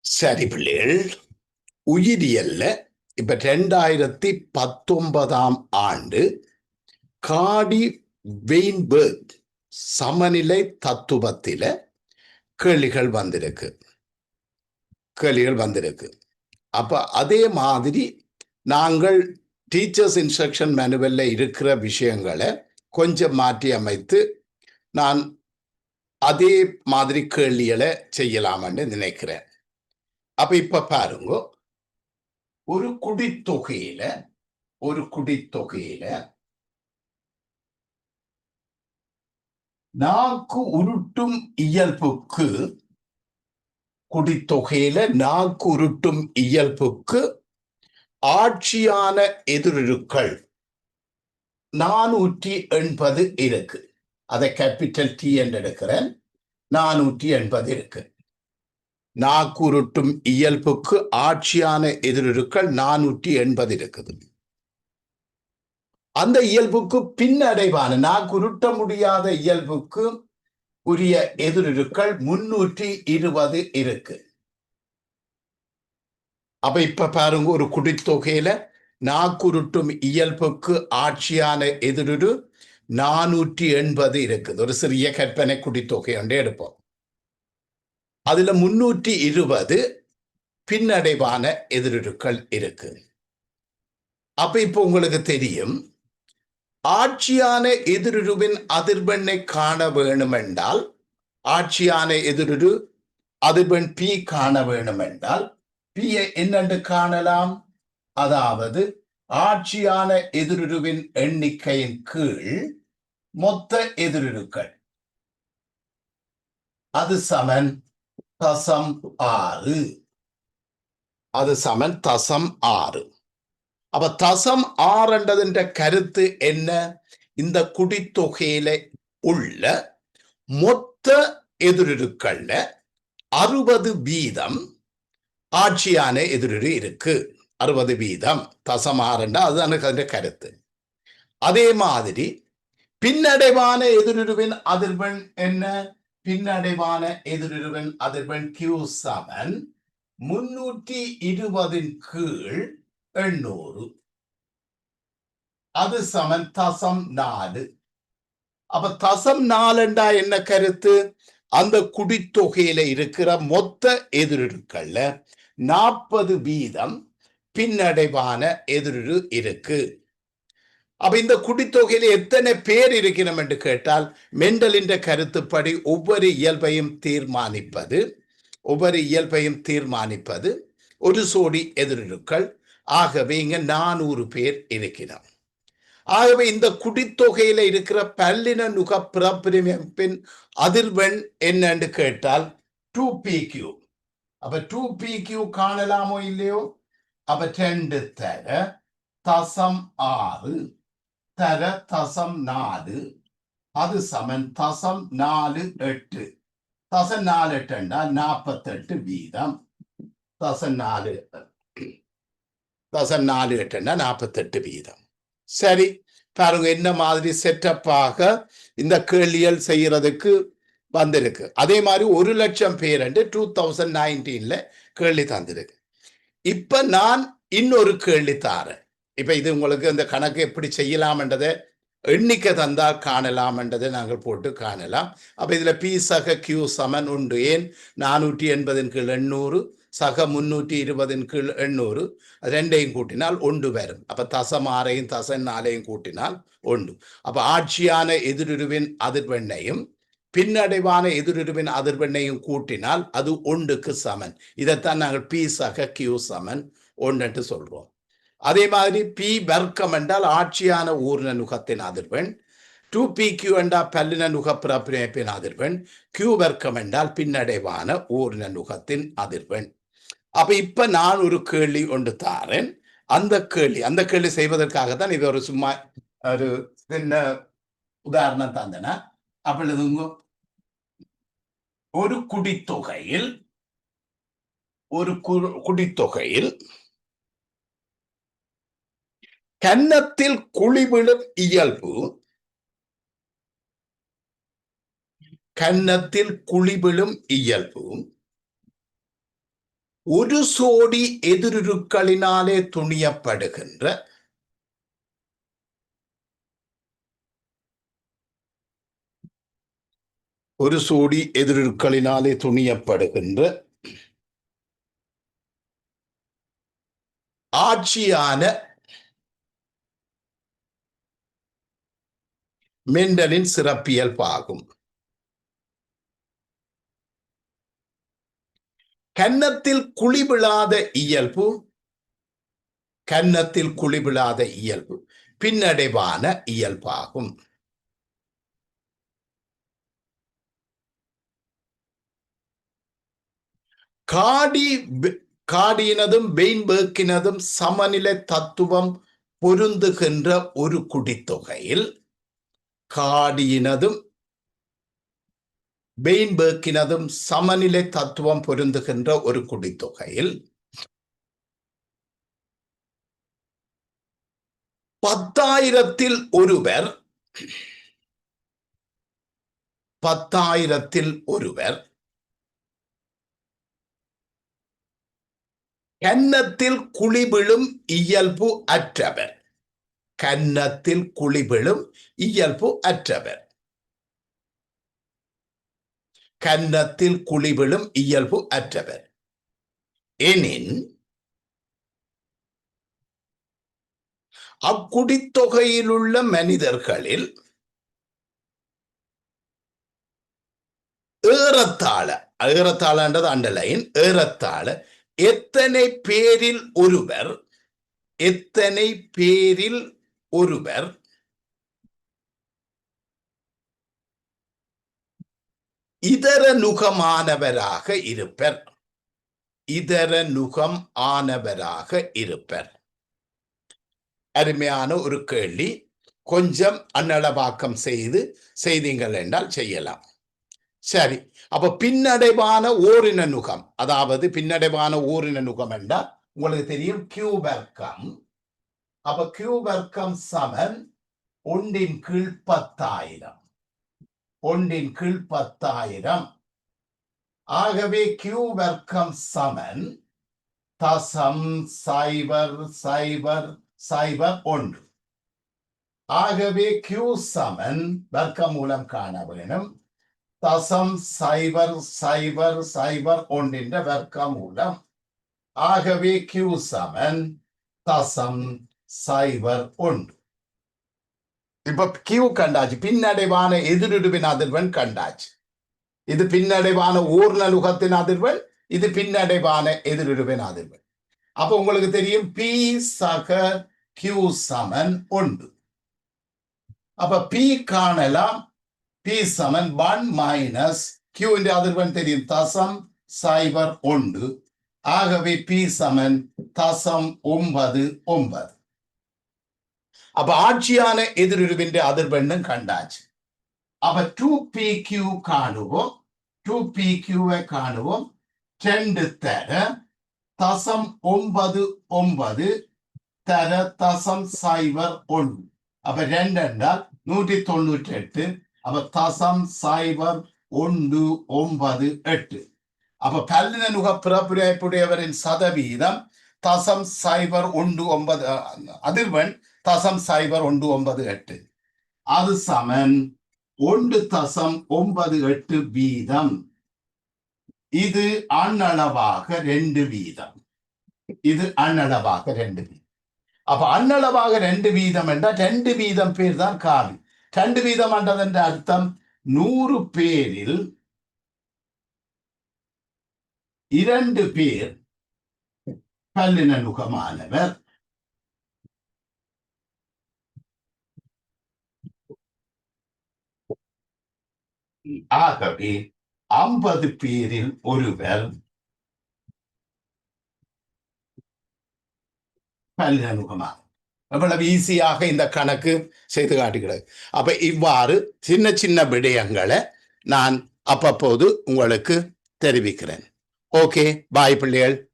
சரி பிள்ளைகள் உயிரியல்ல இப்ப ரெண்டாயிரத்தி பத்தொன்பதாம் ஆண்டு காடி வெயின்பர்க் சமநிலை தத்துவத்தில கேள்விகள் வந்திருக்கு. கேள்விகள் வந்திருக்கு. அப்ப அதே மாதிரி நாங்கள் டீச்சர்ஸ் இன்ஸ்ட்ரக்ஷன் மேனுவல்ல இருக்கிற விஷயங்களை கொஞ்சம் மாற்றி அமைத்து நான் அதே மாதிரி கேள்விகளை செய்யலாம்னு நினைக்கிறேன். அப்ப இப்ப பாருங்க. ஒரு குடித்தொகையில ஒரு குடித்தொகையில நாக்கு உருட்டும் இயல்புக்கு குடித்தொகையில நாக்கு உருட்டும் இயல்புக்கு ஆட்சியான எதிரிருக்கள் நானூற்றி எண்பது இருக்கு. அதை கேபிட்டல் டி என்று எடுக்கிறேன். நானூற்றி எண்பது இருக்கு. நாக்குருட்டும் இயல்புக்கு ஆட்சியான எதிரிருக்கள் நானூற்றி எண்பது இருக்குது. அந்த இயல்புக்கு பின்னடைவான நாக்குருட்ட முடியாத இயல்புக்கு உரிய எதிரிருக்கள் முன்னூற்றி இருபது இருக்கு. அப்ப இப்ப பாருங்க ஒரு குடித்தொகையில நாக்குருட்டும் இயல்புக்கு ஆட்சியான எதிரிரு நானூற்றி எண்பது இருக்குது. ஒரு சிறிய கற்பனை குடித்தொகை ஒன்றே எடுப்போம். அதுல முன்னூற்றி இருபது பின்னடைவான எதிரிருக்கள் இருக்கு. அப்ப இப்போ உங்களுக்கு தெரியும். ஆட்சியான எதிரிருவின் அதிர்வெண்ணை காண வேணுமென்றால் ஆட்சியான எதிரிரு அதிர்வெண் பி காண வேணுமென்றால் பியை என்னென்று காணலாம்? அதாவது ஆட்சியான எதிரிருவின் எண்ணிக்கையின் கீழ் மொத்த எதிரிருக்கள் அது சமன். தசம் ஆறு. அது சமன் தசம் ஆறு. அப்ப தசம் ஆறுன்றதுன்ற கருத்து என்ன? இந்த குடித்தொகையில உள்ள மொத்த எதிரிருக்கள்ல அறுபது வீதம் ஆட்சியான எதிரொரு இருக்கு. அறுபது வீதம் தசம் ஆறுண்டா அதுதான் அதன் கருத்து அதே மாதிரி பின்னடைவான எதிரொருவின் அதிர்வெண் என்ன? பின்னடைவான எதிரிருவன் அதிர்வெண் கியூ சமன் முன்னூற்றி இருபதின் கீழ் எண்ணூறு. அது சமன் தசம் நாலு. அப்ப தசம் நாலுண்டா என்ன கருத்து? அந்த குடித்தொகையில இருக்கிற மொத்த எதிரிருக்கள்ல நாற்பது வீதம் பின்னடைவான எதிரிரு இருக்கு. அப்ப இந்த குடித்தொகையில எத்தனை பேர் இருக்கிறோம் என்று கேட்டால் மெண்டலின் கருத்துப்படி ஒவ்வொரு இயல்பையும் தீர்மானிப்பது ஒவ்வொரு இயல்பையும் தீர்மானிப்பது ஒரு சோடி எதிரிருக்கள் ஆகவே இங்க நானூறு பேர் இருக்கிறோம். ஆகவே இந்த குடித்தொகையில இருக்கிற பல்லின நுக பிறப்பின் அதிர்வெண் என்னன்னு கேட்டால் டூ பி கியூ அப்ப டூ பி கியூ காணலாமோ இல்லையோ? அப்ப ரெண்டு தர தசம் ஆறு. தர தசம் நாலு. அது சமன். தசம் நாலு எட்டு. தசம் நாலு எட்டுண்டா? நாற்பத்தெட்டு வீதம். தசம் நாலு தசம் நாலு எட்டுண்டா? நாற்பத்தெட்டு வீதம். சரி. பாருங்க என்ன மாதிரி செட்டப்பாக இந்த கேள்வியல் செய்யறதுக்கு வந்திருக்கு. அதே மாதிரி ஒரு லட்சம் பேர் டூ தௌசண்ட் நைன்டீன்ல கேள்வி தந்திருக்கு. இப்ப நான் இன்னொரு கேள்வி தாரேன். இப்போ இது உங்களுக்கு இந்த கணக்கு எப்படி செய்யலாம்ன்றதை எண்ணிக்கை தந்தால் காணலாம்ன்றதை நாங்கள் போட்டு காணலாம். அப்போ இதில் பி சக கியூ சமன் உண்டு. ஏன்? நானூற்றி எண்பதின் கீழ் எண்ணூறு சக முன்னூற்றி இருபதின் கீழ் எண்ணூறு. ரெண்டையும் கூட்டினால் ஒன்று வரும். அப்போ தசம் ஆறையும் தசம் நாலையும் கூட்டினால் ஒன்று. அப்போ ஆட்சியான எதிரிருவின் அதிர்வெண்ணையும் பின்னடைவான எதிரிருவின் அதிர்வெண்ணையும் கூட்டினால் அது ஒன்றுக்கு சமன். இதைத்தான் நாங்கள் பி சக கியூ சமன் ஒன்றுன்ட்டு சொல்கிறோம் அதே மாதிரி பி வர்க்கம் என்றால் ஆட்சியான ஊர்ண நுகத்தின் அதிர்வெண். டூ பி கியூ என்றால் பல்லின நுக பிறப்பிணைப்பின் அதிர்வெண். கியூ வர்க்கம் என்றால் பின்னடைவான ஊர்ண நுகத்தின் அதிர்வெண். அப்ப இப்ப நான் ஒரு கேள்வி ஒன்று தாரேன். அந்த கேள்வி அந்த கேள்வி செய்வதற்காக தான் இது ஒரு சும்மா ஒரு சின்ன உதாரணம் தந்தனா. அப்பொழுதுங்க ஒரு குடித்தொகையில் ஒரு குடித்தொகையில் கன்னத்தில் குழிவிடும் இயல்பு. கன்னத்தில் குழிவிழும் இயல்பு. ஒரு சோடி எதிருருக்களினாலே துணியப்படுகின்ற ஒரு சோடி எதிருக்களினாலே துணியப்படுகின்ற ஆட்சியான மெண்டலின் சிறப்பியல்பாகும். கன்னத்தில் குழிவிழாத இயல்பு கன்னத்தில் குழிவிழாத இயல்பு பின்னடைவான இயல்பாகும். காடி காடியினதும் பெயின்பேக்கினதும் சமநிலை தத்துவம் பொருந்துகின்ற ஒரு குடித்தொகையில் காடியினதும் பெயின்பேக்கினதும் சமநிலை தத்துவம் பொருந்துகின்ற ஒரு குடித்தொகையில் பத்தாயிரத்தில் ஒருவர் பத்தாயிரத்தில் ஒருவர் கன்னத்தில் குழிவிழும் இயல்பு அற்றவர். கன்னத்தில் குழிவிழும் இயல்பு அற்றவர். கன்னத்தில் குழிவிழும் இயல்பு அற்றவர். எனின் அக்குடித்தொகையிலுள்ள மனிதர்களில் ஏறத்தாழ ஏறத்தாழன்றது அண்டலைன் ஏறத்தாழ எத்தனை பேரில் ஒருவர் எத்தனை பேரில் ஒருவர் இதர நுகமானவராக இருப்பர். இதர நுகம் ஆனவராக இருப்பர். அருமையான ஒரு கேள்வி. கொஞ்சம் அன்னளவாக்கம் செய்து செய்தீங்கள் என்றால் செய்யலாம். சரி அப்ப பின்னடைவான ஓரின நுகம் அதாவது பின்னடைவான ஓரின நுகம் என்றால் உங்களுக்கு தெரியும் கியூபர்கம் அப்ப கியூ வர்க்கம் சமன் ஒன்றின் கீழ் பத்தாயிரம். ஒன்றின் கீழ் பத்தாயிரம். ஆகவே கியூ வர்க்கம் சமன் தசம் சைபர் சைபர் சைபர் ஒன்று. ஆகவே கியூ சமன் வர்க்க மூலம் காண வேணும். தசம் சைபர் சைபர் சைபர் ஒன்றின் வர்க்க மூலம். ஆகவே கியூ சமன் தசம் சைவர் ஒன்று இப்ப கியூ கண்டாச்சு. பின்னடைவான எதிரிடுவின் அதிர்வன் கண்டாச்சு. இது பின்னடைவான ஊர்நலுகத்தின் அதிர்வன் இது பின்னடைவான எதிரிடுவின் அதிர்வன் அப்ப உங்களுக்கு தெரியும் பி சக கியூ சமன் ஒன்று அப்ப பி காணலாம். பி சமன் ஒன் மைனஸ் கியூ என்ற அதிர்வெண் தெரியும். தசம் சைபர் ஒன்று ஆகவே பி சமன் தசம் ஒன்பது ஒன்பது. அப்ப ஆட்சியான எதிரிருவின் அதிர்வெண்ணும் கண்டாச்சு. அப்ப டூ பி கியூ காணுவோம். டூ பி கியூவை காணுவோம். ரெண்டு தர தசம் ஒன்பது ஒன்பது தர தசம் சைபர் ஒன்று. அப்ப ரெண்டு என்றால் நூற்றி தொண்ணூற்றி எட்டு. அப்ப தசம் சைபர் ஒன்று ஒன்பது எட்டு. அப்ப பல்லின நுக பிறப்புடையவரின் சதவீதம் தசம் சைபர் ஒன்று ஒன்பது அதிர்வெண் தசம் சைபர் ஒன்று ஒன்பது எட்டு. அது சமன். ஒன்று தசம் ஒன்பது எட்டு வீதம். இது அண்ணளவாக ரெண்டு வீதம். இது அண்ணளவாக ரெண்டு வீதம். அப்ப அண்ணளவாக ரெண்டு வீதம் என்றால் ரெண்டு வீதம் பேர் தான் காலி. ரெண்டு வீதம் என்றது என்ற அர்த்தம்? நூறு பேரில் இரண்டு பேர் பல்லின நுகமானவர். ஆகவே ஐம்பது பேரில் ஒருவர் பல்லினமுகமாக எவ்வளவு ஈஸியாக இந்த கணக்கு செய்து காட்டுகிறது. அப்ப இவ்வாறு சின்ன சின்ன விடயங்களை நான் அப்பப்போது உங்களுக்கு தெரிவிக்கிறேன். ஓகே பாய் பிள்ளைகள்.